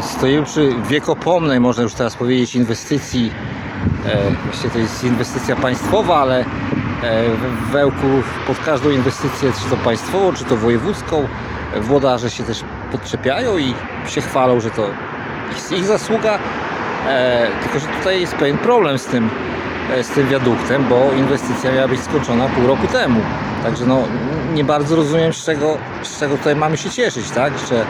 E, Stoimy przy wiekopomnej, można już teraz powiedzieć, inwestycji. E, Właściwie to jest inwestycja państwowa, ale e, w Wełku pod każdą inwestycję, czy to państwową, czy to wojewódzką, włodarze się też podczepiają i się chwalą, że to ich, ich zasługa. E, Tylko, że tutaj jest pewien problem z tym, z tym wiaduktem, bo inwestycja miała być skończona pół roku temu. Także no, nie bardzo rozumiem, z czego, z czego tutaj mamy się cieszyć, tak? Że,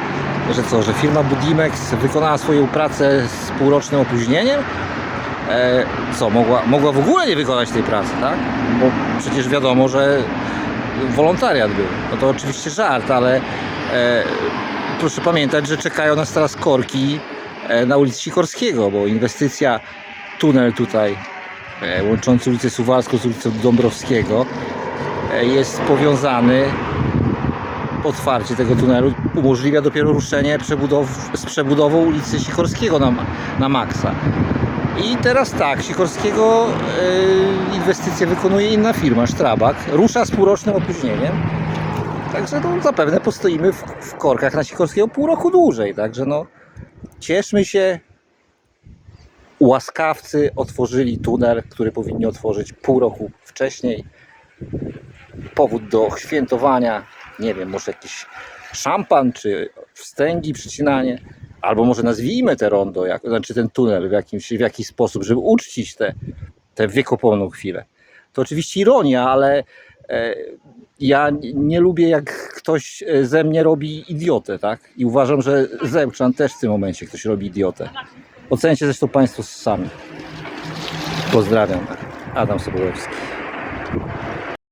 że co, że firma Budimex wykonała swoją pracę z półrocznym opóźnieniem? E, co, mogła, mogła w ogóle nie wykonać tej pracy, tak? Bo przecież wiadomo, że wolontariat był. No to oczywiście żart, ale e, proszę pamiętać, że czekają nas teraz korki e, na ulicy Sikorskiego, bo inwestycja, tunel tutaj e, łączący ulicę Suwalską z ulicą Dąbrowskiego e, jest powiązany otwarcie tego tunelu umożliwia dopiero ruszenie przebudow, z przebudową ulicy Sikorskiego na, na maksa. I teraz tak, Sikorskiego e, inwestycję wykonuje inna firma, Strabag. Rusza z półrocznym opóźnieniem. Także no, zapewne postoimy w, w korkach na Sikorskiego pół roku dłużej. Także no, cieszmy się. Łaskawcy otworzyli tunel, który powinni otworzyć pół roku wcześniej. Powód do świętowania, nie wiem, może jakiś szampan, czy wstęgi, przycinanie. Albo może nazwijmy te rondo, jak, znaczy ten tunel w, jakimś, w jakiś sposób, żeby uczcić tę te, tę wiekopomną chwilę. To oczywiście ironia, ale e, ja nie lubię jak ktoś e, ze mnie robi idiotę, tak? I uważam, że Zełczan też w tym momencie ktoś robi idiotę. Ocencie zresztą Państwo sami. Pozdrawiam. Adam Sobolewski.